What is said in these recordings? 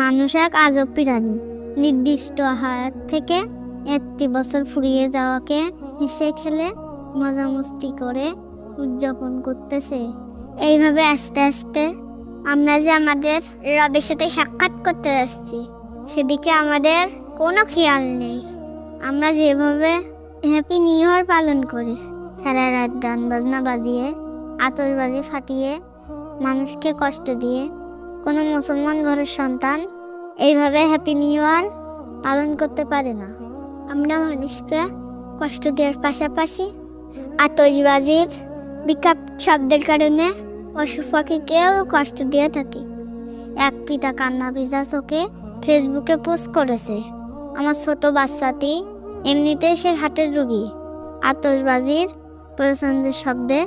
মানুষ এক আজব প্রাণী নির্দিষ্ট আহার থেকে একটি বছর ফুরিয়ে যাওয়াকে হেসে খেলে মজা মস্তি করে উদযাপন করতেছে। এইভাবে আস্তে আস্তে আমরা যে আমাদের রবের সাথে সাক্ষাৎ করতে যাচ্ছি সেদিকে আমাদের কোনো খেয়াল নেই। আমরা যেভাবে হ্যাপি নিউ ইয়ার পালন করি, সারা রাত গান বাজনা বাজিয়ে, আতশবাজি ফাটিয়ে, মানুষকে কষ্ট দিয়ে কোনো মুসলমান ঘরের সন্তান এইভাবে হ্যাপি নিউ ইয়ার পালন করতে পারে না। আমরা মানুষকে কষ্ট দেওয়ার পাশাপাশি আতশবাজির বিকাপ শব্দের কারণে পশু পাখিকেও কষ্ট দিয়ে থাকি। এক পিতা কান্না ভিজা চোখে ফেসবুকে পোস্ট করেছে, আমার ছোট বাচ্চাটি এমনিতেই সে হাটের রুগী। আতসবাজির প্রচন্ডের শব্দে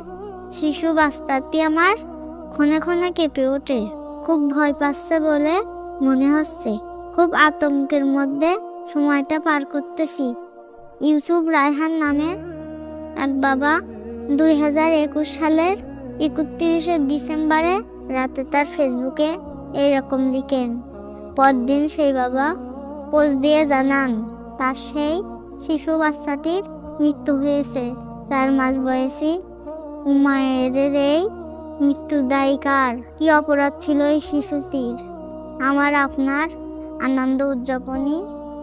শিশু বাচ্চাটি আমার ক্ষণে ক্ষণে কেঁপে ওঠে। খুব ভয় পাচ্ছে বলে মনে হচ্ছে। খুব আতঙ্কের মধ্যে সময়টা পার করতেছি। ইউসুফ রায়হান নামের এক বাবা দুই হাজার একুশ সালের একত্রিশে ডিসেম্বরে রাতে তার ফেসবুকে এইরকম লিখেন, পরদিন সেই বাবা পোস্ট দিয়ে জানান, তার সেই শিশু বাচ্চাটির মৃত্যু হয়েছে। চার মাস বয়সী উমায়ের এই মৃত্যু দায়িকার কি অপরাধ ছিল এই শিশুটির? আমার, আপনার আনন্দ উদযাপনই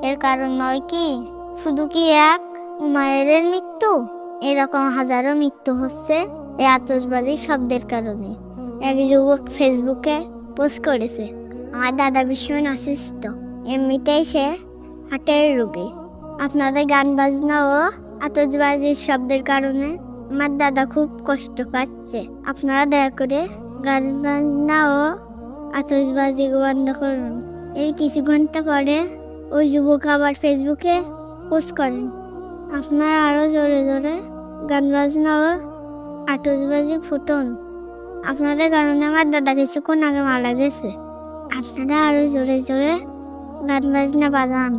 এর কারণ নয় কি? শুধু কি এক উমায়ের মৃত্যু? এরকম হাজারো মৃত্যু হচ্ছে এই আতসবাজি শব্দের কারণে। এক যুবক ফেসবুকে পোস্ট করেছে, আমার দাদা ভীষণ অসুস্থ। এমনিতেই সে হাটের রোগী। আপনাদের গান বাজনা ও আতসবাজির শব্দের কারণে আমার দাদা খুব কষ্ট পাচ্ছে। আপনারা দয়া করে গান বাজনা ও আতসবাজি বন্ধ করুন। এই কিছু ঘণ্টা পরে ওই যুবক আবার ফেসবুকে পোস্ট করেন। আপনারা আরও জোরে জোরে গান বাজনা ও আতসবাজি ফুটুন। আপনাদের কারণে আমার দাদা কিছুক্ষণ আগে মারা গেছে। আপনারা আরও জোরে জোরে গান বাজনা বাজান।